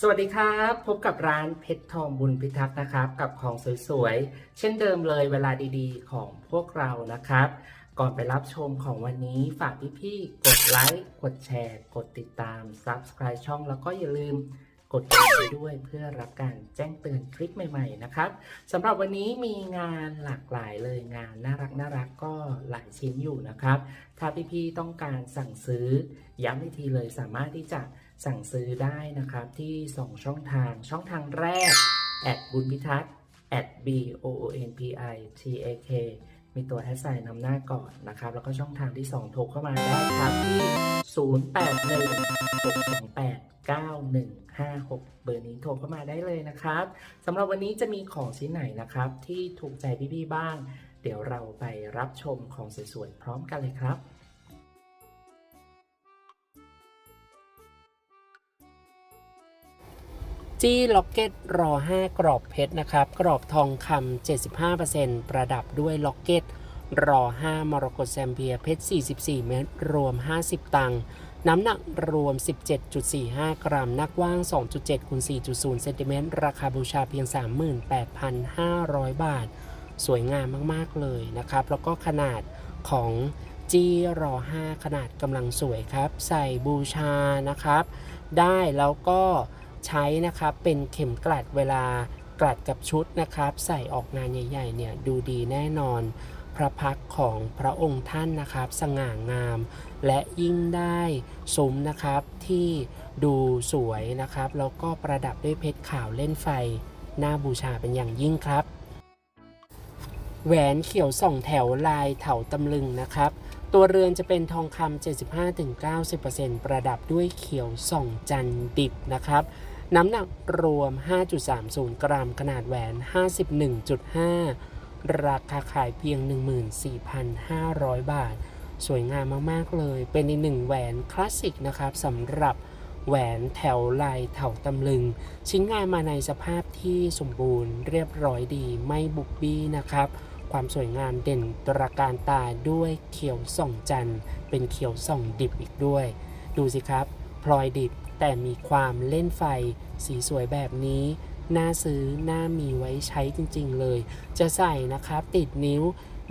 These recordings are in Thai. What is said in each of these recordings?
สวัสดีครับ พบกับร้านเพชรทองบุญพิทักษ์นะครับ กับของสวยๆ เช่นเดิมเลยเวลาดีๆ ของพวกเรานะครับ ก่อนไปรับชมของวันนี้ฝากพี่ๆ กดไลค์ กดแชร์ กดติดตาม Subscribe ช่องแล้วก็อย่าลืมกดกระดิ่งไปด้วยเพื่อรับการแจ้งเตือนคลิปใหม่ๆนะครับสำหรับวันนี้มีงานหลากหลายเลยงานน่ารักน่ารักก็หลายชิ้นอยู่นะครับ ถ้าพี่ๆต้องการสั่งซื้อย้ำอีกทีเลยสามารถที่จะ สั่งซื้อได้นะครับที่ 2 ช่องทางช่องทางแรกแอดบุญพิทักษ์ at b o o n p i t a k มีตัวแอดไซน์นำหน้าก่อนนะครับ แล้วก็ช่องทางที่ 2 โทรเข้ามาได้ครับที่ 0816289156 เบอร์นี้โทรเข้ามาได้เลยนะครับสำหรับวันนี้จะมีของชิ้นไหนนะครับ ที่ถูกใจพี่ๆบ้าง เดี๋ยวเราไปรับชมของสวยๆพร้อมกันเลยครับ จี้ล็อกเก็ตรอ 5 กรอบเพชรนะครับ กรอบทองคำ75%ประดับด้วยล็อกเก็ตรอ 5 มรกตแซมเพียเพชร 44 เมตร รวม 50 ตังค์น้ำหนักรวม 17.45 กรัม นักว่าง 2.7คูณ4.0เซนติเมตรราคาบูชาเพียง 38,500 บาท สวยงามมาก ๆ เลยนะครับ แล้วก็ขนาดของจี้รอ 5 ขนาดกำลังสวยครับ ใส่บูชานะครับ ได้แล้วก็ ใช้นะครับเป็นเข็มกลัดเวลากลัดกับชุดนะครับ ใส่ออกงานใหญ่ๆเนี่ยดูดีแน่นอน พระพักของพระองค์ท่านนะครับ สง่างาม และยิ่งได้ซุ้มนะครับที่ดูสวยนะครับแล้วก็ประดับด้วยเพชรขาวเล่นไฟหน้าบูชาเป็นอย่างยิ่งครับ แหวนเขียวส่องแถวลายเถาตำลึงนะครับ ตัวเรือนจะเป็นทองคำ75-90%ประดับด้วยเขียวส่องจันดิบนะครับ น้ำหนักรวม 5.30 กรัม ขนาดแหวน 51.5 ราคาขายเพียง 14,500 บาท สวยงามมาก ๆ เลย เป็นอีกหนึ่งแหวนคลาสสิกนะครับสำหรับแหวนแถวลายเถาตำลึง ชิ้นงานมาในสภาพที่สมบูรณ์เรียบร้อยดีไม่บุบบี้นะครับ ความสวยงามเด่นตระการตาด้วยเขียวส่องจันทร์เป็นเขียวส่องดิบอีกด้วย ดูสิครับ พลอยดิบ แต่มีความเล่นไฟ สีสวยแบบนี้ น่าซื้อ น่ามีไว้ใช้จริงๆเลย จะใส่นะครับ ติดนิ้ว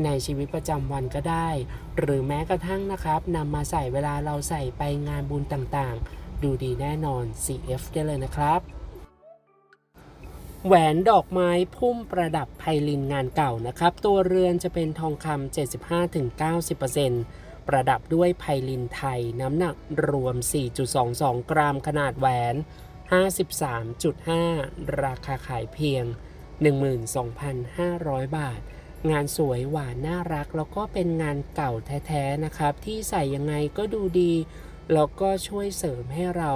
ในชีวิตประจำวันก็ได้ หรือแม้กระทั่งนะครับนำมาใส่เวลาเราใส่ไปงานบุญต่างๆ ดูดีแน่นอน CF ได้เลยนะครับ แหวนดอกไม้พุ่มประดับไพลินงานเก่านะครับ ตัวเรือนจะเป็นทองคำ75-90% ประดับด้วยไพลินไทยน้ำหนักรวม 4.22 กรัมขนาดแหวน 53.5 ราคาขายเพียง 12,500 บาท งานสวยหวานน่ารักแล้วก็เป็นงานเก่าแท้ๆนะครับ ที่ใส่ยังไงก็ดูดี แล้วก็ช่วยเสริมให้เรา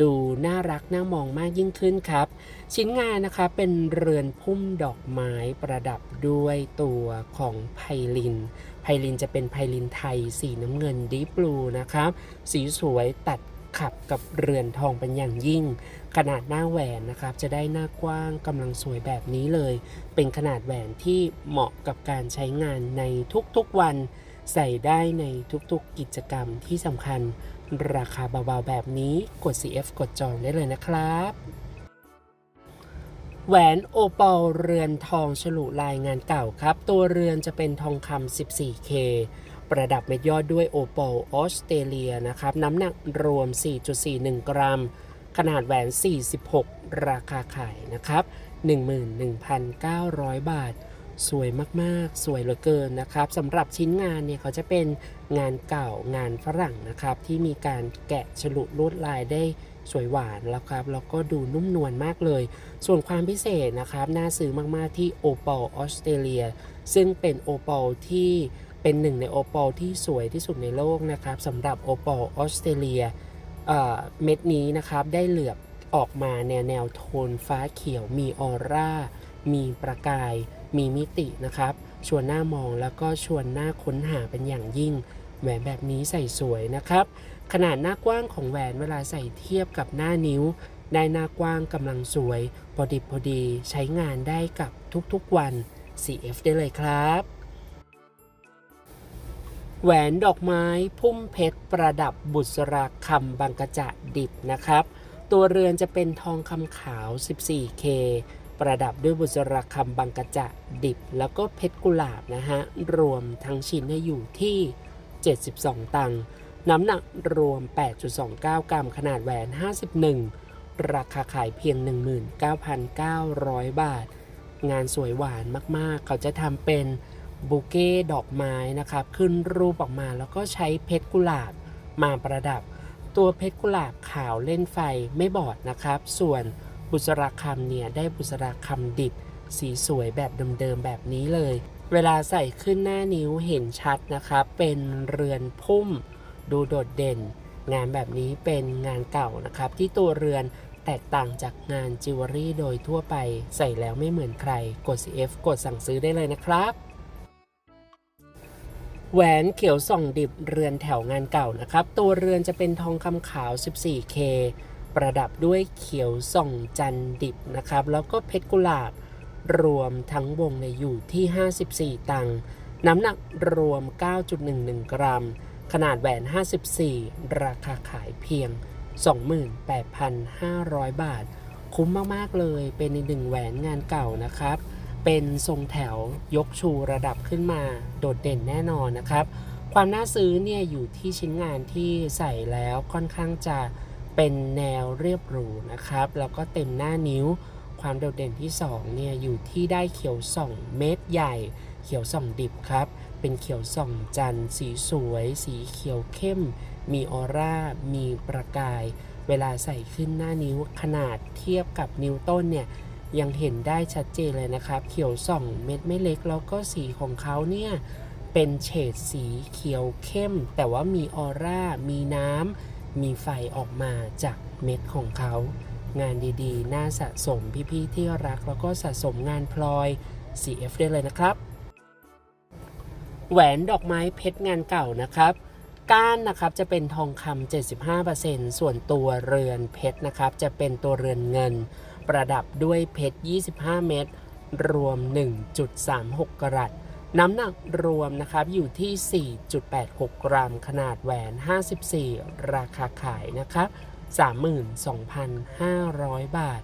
ดูน่ารักน่ามองมากยิ่งขึ้นครับ ชิ้นงานนะคะเป็นเรือนพุ่มดอกไม้ประดับด้วยตัวของไพลิน ไพลินจะเป็นไพลินไทยสีน้ำเงินดีบลูนะครับ สีสวยตัดขับกับเรือนทองเป็นอย่างยิ่ง ขนาดหน้าแหวนนะครับ จะได้หน้ากว้างกำลังสวยแบบนี้เลย เป็นขนาดแหวนที่เหมาะกับการใช้งานในทุกๆวัน ใส่ได้ในทุกๆกิจกรรมที่สำคัญ ราคาเบาๆแบบนี้กด CF กดจองได้เลยนะครับแหวนโอปอลเรือนทองฉลุลายงานเก่าครับ ตัวเรือนจะเป็นทองคำ 14K ประดับเม็ดยอดด้วยโอปอลออสเตรเลียนะครับ น้ำหนักรวม 4.41 กรัม ขนาดแหวน 46 ราคาขายนะครับ 11,900 บาท สวยมากๆ สวยเหลือเกินนะครับสำหรับชิ้นงานเนี่ยเขาจะเป็นงานเก่างานฝรั่งนะครับ ที่มีการแกะฉลุลวดลายได้สวยหวานแล้วครับแล้วก็ดูนุ่มนวลมากเลย ส่วนความพิเศษนะครับ น่าซื้อมากๆที่โอปอลออสเตรเลีย ซึ่งเป็นโอปอลที่เป็นหนึ่งในโอปอลที่สวยที่สุดในโลกนะครับสำหรับโอปอลออสเตรเลียเอ่อเม็ดนี้นะครับได้เหลือบออกมาแนวแนวโทนฟ้าเขียวมีออร่า มีประกาย มีมิตินะครับ ชวนหน้ามองแล้วก็ชวนหน้าค้นหาเป็นอย่างยิ่ง แหวนแบบนี้ใส่สวยนะครับ ขนาดหน้ากว้างของแหวนเวลาใส่เทียบกับหน้านิ้ว ได้หน้ากว้างกำลังสวย พอดิบพอดีใช้งานได้กับทุกๆวัน CF ได้เลยครับแหวนดอกไม้พุ่มเพชรประดับบุษราคำบางกระจะดิบนะครับ ตัวเรือนจะเป็นทองคำขาว 14K ประดับด้วยบุษราคำบางกระจะดิบ แล้วก็เพชรกุหลาบนะฮะ รวมทั้งชิ้นเนี่ยอยู่ที่ 72 ตังค์น้ำหนักรวม 8.29 กรัม ขนาดแหวน 51 ราคาขายเพียง 19,900 บาท งานสวยหวานมากๆ เขาจะทำเป็นบุเก้ดอกไม้นะครับ ขึ้นรูปออกมาแล้วก็ใช้เพชรกุหลาบมาประดับ ตัวเพชรกุหลาบขาวเล่นไฟไม่บอดนะครับ ส่วน บุษราคำเนี่ยได้บุษราคำดิบ สีสวยแบบเดิมๆแบบนี้เลย เวลาใส่ขึ้นหน้านิ้วเห็นชัดนะครับเป็นเรือนพุ่มดูโดดเด่น งานแบบนี้เป็นงานเก่านะครับ ที่ตัวเรือนแตกต่างจากงานจิวเวลรี่โดยทั่วไปใส่แล้วไม่เหมือนใคร กด CF กดสั่งซื้อได้เลยนะครับแหวนเขียวส่องดิบเรือนแถวงานเก่านะครับ ตัวเรือนจะเป็นทองคำขาว 14K ประดับด้วยเขียวส่องจันดิบนะครับ แล้วก็เพชรกุหลาบรวมทั้งวงเนี่ยอยู่ที่ 54 ตังค์น้ำหนักรวม 9.11 กรัม ขนาดแหวน 54 ราคาขายเพียง 28,500 บาท คุ้มมาก ๆ เลยเป็นอีกหนึ่งแหวนงานเก่านะครับ เป็นทรงแถวยกชูระดับขึ้นมาโดดเด่นแน่นอนนะครับ ความน่าซื้อเนี่ยอยู่ที่ชิ้นงานที่ใส่แล้วค่อนข้างจะ เป็นแนวเรียบหรูนะครับ แล้วก็เต็มหน้านิ้ว ความโดดเด่นที่2เนี่ยอยู่ที่ได้เขียวส่องเม็ดใหญ่ เขียวส่องดิบครับ เป็นเขียวส่องจันทร์สีสวย สีเขียวเข้ม มีออร่า มีประกาย เวลาใส่ขึ้นหน้านิ้วขนาดเทียบกับนิ้วต้นเนี่ยยังเห็นได้ชัดเจนเลยนะครับ เขียวส่องเม็ดไม่เล็กแล้วก็สีของเขาเนี่ยเป็นเฉดสีเขียวเข้ม แต่ว่ามีออร่า มีน้ำ มีไฟออกมาจากเม็ดของเขา งานดีๆ น่าสะสมพี่ๆที่รักแล้วก็สะสมงานพลอย CF ได้เลยนะครับ แหวนดอกไม้เพชรงานเก่านะครับก้านนะครับจะเป็นทองคำ75%ส่วนตัวเรือนเพชรนะครับจะเป็นตัวเรือนเงิน ประดับด้วยเพชร 25 เม็ดรวม 1.36 กรัต น้ำหนักรวมนะครับอยู่ที่ 4.86 กรัม ขนาดแหวน 54 ราคาขายนะครับ32,500 บาท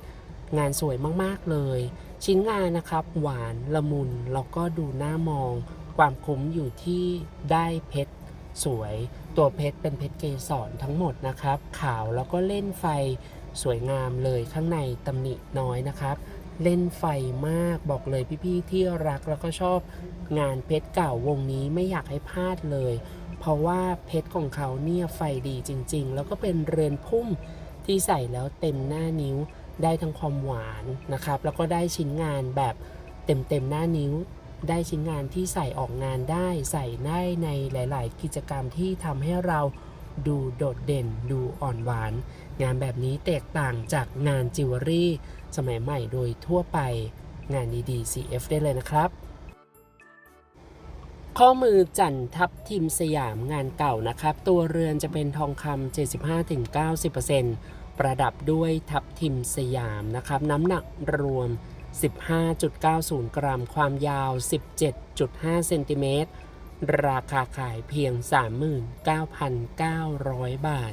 งานสวยมากๆเลย ชิ้นงานนะครับ หวานละมุน แล้วก็ดูน่ามอง ความคุ้มอยู่ที่ได้เพชรสวย ตัวเพชรเป็นเพชรเกสรทั้งหมดนะครับ ขาวแล้วก็เล่นไฟสวยงามเลยข้างในตำหนิน้อยนะครับ เล่นไฟมากบอกเลยพี่ๆที่รักแล้วก็ชอบงานเพชรเก่าวงนี้ไม่อยากให้พลาดเลย เพราะว่าเพชรของเขาเนี่ยไฟดีจริง ๆ แล้วก็เป็นเรือนพุ่มที่ใส่แล้วเต็มหน้านิ้วได้ทั้งความหวานนะครับ แล้วก็ได้ชิ้นงานแบบเต็มๆหน้านิ้ว ได้ชิ้นงานที่ใส่ออกงานได้ ใส่ได้ในหลาย ๆ กิจกรรมที่ทำให้เรา ดูโดดเด่น ดูอ่อนหวาน งานแบบนี้แตกต่างจากงานจิวเวลรี่ สมัยใหม่โดยทั่วไป งานดี ๆ CF ได้เลยนะครับ ข้อมือจันทับทิมสยามงานเก่านะครับ ตัวเรือนจะเป็นทองคำ75-90%ประดับด้วยทับทิมสยามนะครับ น้ำหนักรวม 15.90 กรัม ความยาว 17.5 เซนติเมตร ราคาขายเพียง 39,900 บาท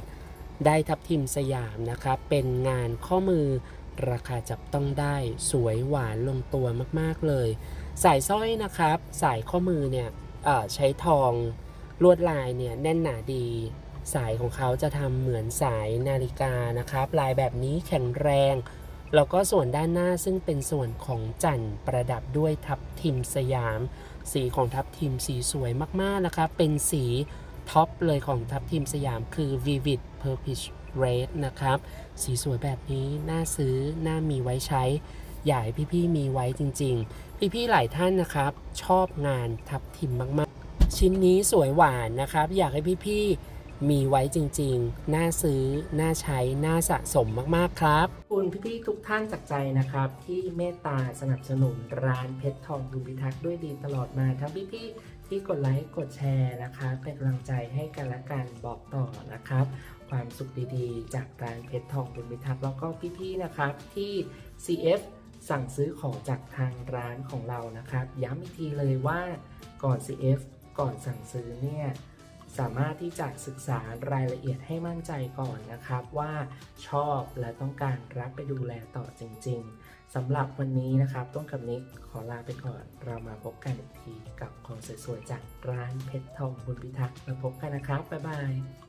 ได้ทับทิมสยามนะครับ เป็นงานข้อมือราคาจับต้องได้สวยหวานลงตัวมากๆเลย สายสร้อยนะครับ สายข้อมือเนี่ยใช้ทองลวดลายเนี่ยแน่นหนาดี สายของเขาจะทำเหมือนสายนาฬิกานะครับ ลายแบบนี้แข็งแรง แล้วก็ส่วนด้านหน้าซึ่งเป็นส่วนของจันทร์ประดับด้วยทับทิมสยาม สีของทับทิมสีสวยมากๆนะครับ เป็นสีท็อปเลยของทับทิมสยามคือ Vivid Purplish Red นะครับ สีสวยแบบนี้ น่าซื้อ น่ามีไว้ใช้ อยากให้พี่ๆมีไว้จริง ๆ พี่ๆหลายท่านนะครับ ชอบงานทับทิมมากๆ ชิ้นนี้สวยหวานนะครับ อยากให้พี่ๆ มีไว้จริงๆ น่าซื้อ น่าใช้ น่าสะสมมากๆครับ คุณพี่ๆทุกท่านจากใจนะครับ ที่เมตตาสนับสนุนร้านเพชรทองบุญพิทักษ์ด้วยดีตลอดมาทั้งพี่ๆที่กดไลค์กดแชร์นะคะ เป็นกำลังใจให้กันและกันบอกต่อนะครับ ความสุขดีๆ จากร้านเพชรทองบุญพิทักษ์แล้วก็พี่ๆนะครับที่ CF สั่งซื้อของจากทางร้านของเรานะครับ ย้ำอีกทีเลยว่าก่อน CF ก่อนสั่งซื้อเนี่ย สามารถที่จะศึกษารายละเอียดให้มั่นใจก่อนนะครับ ว่าชอบและต้องการรับไปดูแลต่อจริง ๆสำหรับวันนี้นะครับ ต้นกับนิกขอลาไปก่อน เรามาพบกันอีกทีกับของสวยๆจากร้านเพชรทองบุญพิทักษ์มาพบกันนะครับบ๊ายบาย